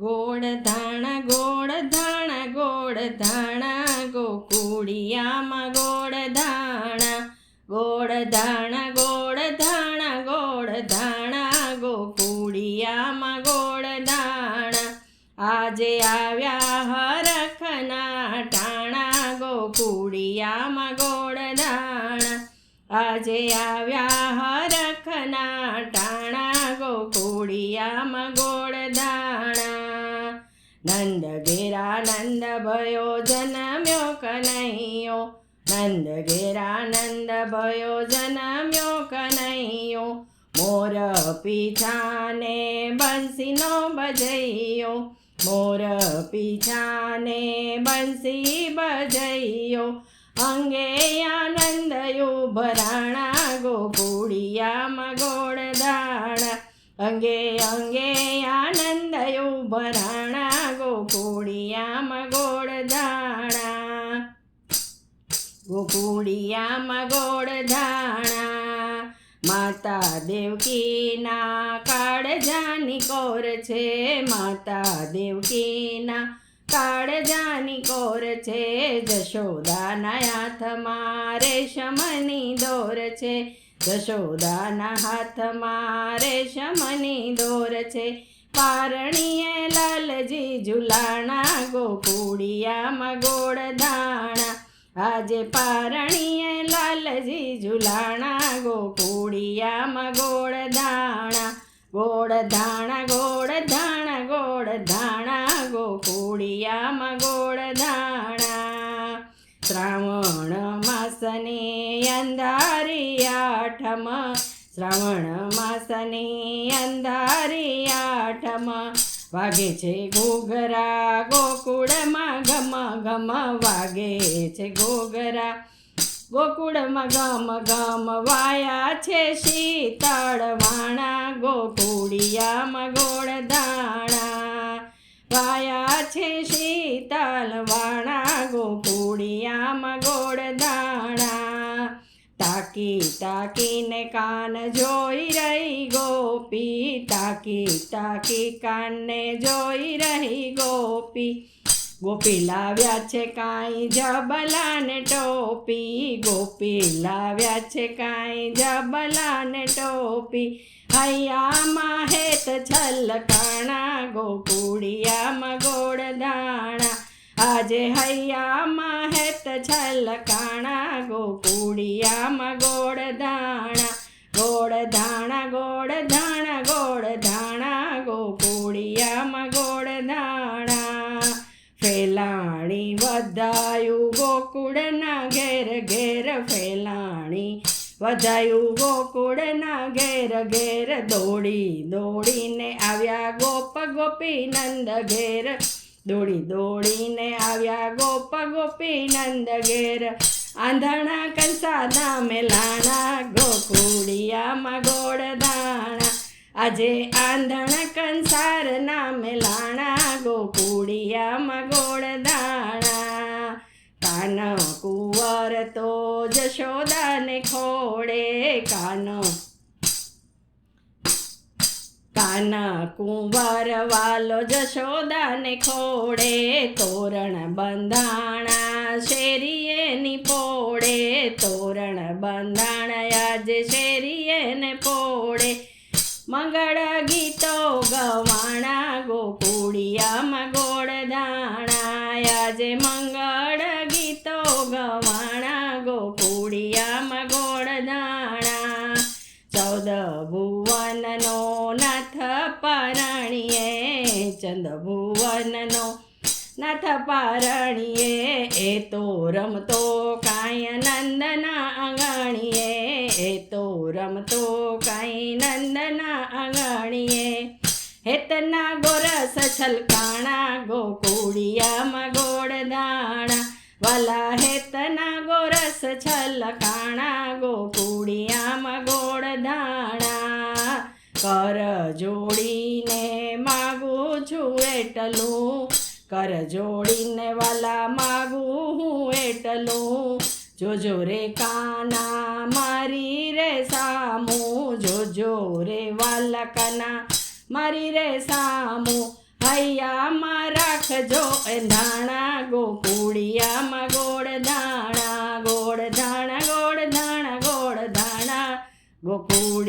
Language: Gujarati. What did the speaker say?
ગોળ ધાણા ગોળ ધાણા ગોળ ધાણા, ગોકુળિયામાં ગોળ ધાણા ગોળ ધાણા ગોળ ધાણા ગોળ ધાણા, ગોકુળિયામાં ગોળ ધાણા. આજે આવ્યા હરખના ટાણા, ગોકુળિયામાં ગોળ ધાણા. આજે આવ્યા હરખના ટાણા, ગોકુળિયામાં ગોળ દાણા નંદ ઘેરા નંદ ભયો જનમ્યો કનૈયો નંદ ઘેરા નંદ ભયો જનમ્યો કનૈયો મોર પીછાને બંસીનો બજૈયો મોર પીછાને બંસી બજૈયો અંગે આનંદયો ભરાણા ગોકુળિયામાં ગોળ દાણા અંગે અંગે આનંદયો ભરાણા ગોકુળિયામાં ગોળ ધાણા ગોકુળિયામાં ગોળ ધાણા માતા દેવકીના કાળજાની કોર છે. માતા દેવકીના કાળજાની કોર છે. જશોદાના હાથમાં રેશમની દોર છે. જશોદાના હાથમાં રેશમની દોર છે. પારણીએ લાલજી ઝુલાણા ગોકુડિયામાં ગોળ ધાણા આજે પારણીએ લાલજી ઝુલાણા ગોકુડિયામાં ગોળ ધાણા ગોળ ધાણા ગોળ ધાણા ગોળ ધાણા, ગોકુળિયામાં ગોળ ધાણા શ્રાવણ માસની અંધારી આઠમ. શ્રાવણ માસની અંધારી આઠમ વાગે છે ઘોઘરા, ગોકુળમાં ઘમ ઘમ વાગે છે ઘોઘરા. ગોકુળમાં ગમ ગમ વાયા છે શીતળ વાણા ગોકુળિયામાં ગોળ ધાણા વાયા છે શીતળ વાણા ગોકુળિયામાં ગોળ ધાણા તાકી તાકીને કાન જોઈ રહી ગોપી તાકી તાકી કાનને જોઈ રહી ગોપી ગોપી લાવ્યા છે કાંઈ જબલાને ટોપી ગોપી લાવ્યા છે કાંઈ જબલાને ટોપી હૈયામાં હેત છલકાણા ગોકુડિયામાં ગોળદાણા આજે હૈયામાં હેત છલકાણા ગોકુડિયામાં ગોળદાણા ગોળ ધાણા ગોળ ધાણા, ગોકુળિયામાં ગોળ ધાણા. ફેલાણી વધાયું ગોકુળના ઘેર ઘેર, ફેલાણી વધાયું ગોકુળના ઘેર ઘેર. દોડી દોડીને આવ્યા ગોપ ગોપી નંદ ઘેર. દોડી દોડીને આવ્યા ગોપ ગોપી નંદ ઘેર. આંધણા કંસાદા મેલાણા ગોકુડિયામાં ગોળદાણા. આજે આંધણા કંસાર ના મેલાણા ગોકુડિયામાં ગોળદાણા. કાન કુંવર તો જશોદાને ખોડે કાન કાન કુંવર વાલો જશોદાને ખોડે તોરણ બંધાણા શેરીએ ની પોડે તોરણ બંધાણા આજે શેરીએ ને પોડે મંગળ ગીતો ગવાણા ગોકુડિયામાં ગોળ દાણા આજે મંગળ ગીતો ગવાણા ગોકુડિયામાં ગોળ દાણા ચૌદ નાથ પારણીએ ચંદ ભુવનનો નાથ પારણીએ એ તો રમતો કાંઈ નંદના આંગણીએ, એ તો રમતો કાંઈ નંદના આંગણીએ. હેતના ગોરસ છલકાણા ગોકુડિયામાં ગોળદાણા વાલા હેતના ગોરસ છલકાણા ગોકુડિયા કર જોડીને માગું છું એટલું. કર જોડીને વાલા માગું હું એટલું. જોજો રે કાના મારી રે સામું. જોજો રે વાલા કાના મારી રે સામું. હૈયામાં રાખજો એ ધાણા ગોકુડિયામાં ગોળ ધાણા ગોળ ધાણા ગોળ ધાણા ગોળ ધાણા. ધાણા